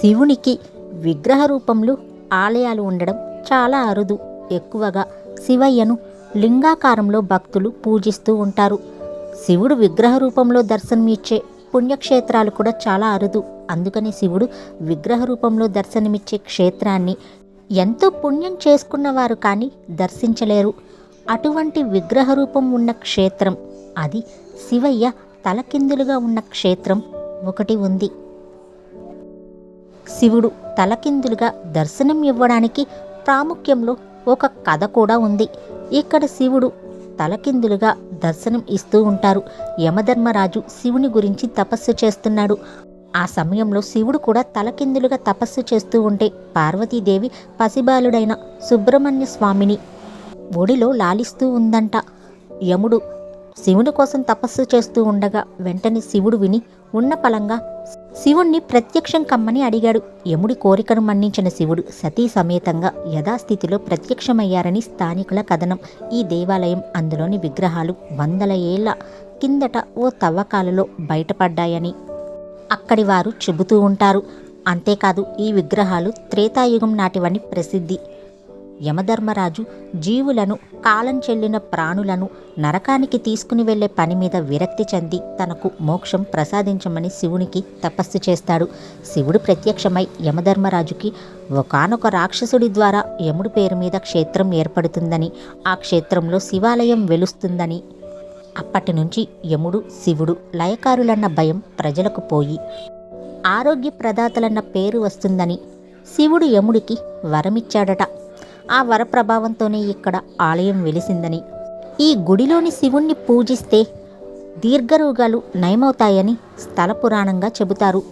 శివునికి విగ్రహ రూపంలో ఆలయాలు ఉండడం చాలా అరుదు. ఎక్కువగా శివయ్యను లింగాకారంలో భక్తులు పూజిస్తూ ఉంటారు. శివుడు విగ్రహ రూపంలో దర్శనమిచ్చే పుణ్యక్షేత్రాలు కూడా చాలా అరుదు. అందుకని శివుడు విగ్రహ రూపంలో దర్శనమిచ్చే క్షేత్రాన్ని ఎంతో పుణ్యం చేసుకున్నవారు కానీ దర్శించలేరు. అటువంటి విగ్రహ రూపం ఉన్న క్షేత్రం అది శివయ్య తలకిందులుగా ఉన్న క్షేత్రం ఒకటి ఉంది. శివుడు తలకిందులుగా దర్శనం ఇవ్వడానికి ప్రాముఖ్యంలో ఒక కథ కూడా ఉంది. ఇక్కడ శివుడు తలకిందులుగా దర్శనం ఇస్తూ ఉంటారు. యమధర్మరాజు శివుని గురించి తపస్సు చేస్తున్నాడు. ఆ సమయంలో శివుడు కూడా తలకిందులుగా తపస్సు చేస్తూ ఉంటే పార్వతీదేవి పసిబాలుడైన సుబ్రహ్మణ్య స్వామిని ఒడిలో లాలిస్తూ ఉందంట. యముడు శివుని కోసం తపస్సు చేస్తూ ఉండగా వెంటనే శివుడు విని ఉన్న పలంగా శివుణ్ణి ప్రత్యక్షం కమ్మని అడిగాడు. యముడి కోరికను మన్నించిన శివుడు సతీ సమేతంగా యథాస్థితిలో ప్రత్యక్షమయ్యారని స్థానికుల కథనం. ఈ దేవాలయం అందులోని విగ్రహాలు వందల ఏళ్ళ కిందట ఓ తవ్వకాలలో బయటపడ్డాయని అక్కడి వారు చెబుతూ ఉంటారు. అంతేకాదు ఈ విగ్రహాలు త్రేతాయుగం నాటివని ప్రసిద్ధి. యమధర్మరాజు జీవులను కాలం చెల్లిన ప్రాణులను నరకానికి తీసుకుని వెళ్ళే పని మీద విరక్తి చెంది తనకు మోక్షం ప్రసాదించమని శివునికి తపస్సు చేస్తాడు. శివుడు ప్రత్యక్షమై యమధర్మరాజుకి ఒకానొక రాక్షసుడి ద్వారా యముడి పేరు మీద క్షేత్రం ఏర్పడుతుందని ఆ క్షేత్రంలో శివాలయం వెలుస్తుందని. అప్పటి నుంచి యముడు శివుడు లయకారులన్న భయం ప్రజలకు పోయి ఆరోగ్య ప్రదాతలన్న పేరు వస్తుందని శివుడు యముడికి వరమిచ్చాడట. ఆ వర ప్రభావంతోనే ఇక్కడ ఆలయం వెలిసిందని. ఈ గుడిలోని శివుణ్ణి పూజిస్తే దీర్ఘరోగాలు నయమవుతాయని స్థల పురాణంగా చెబుతారు.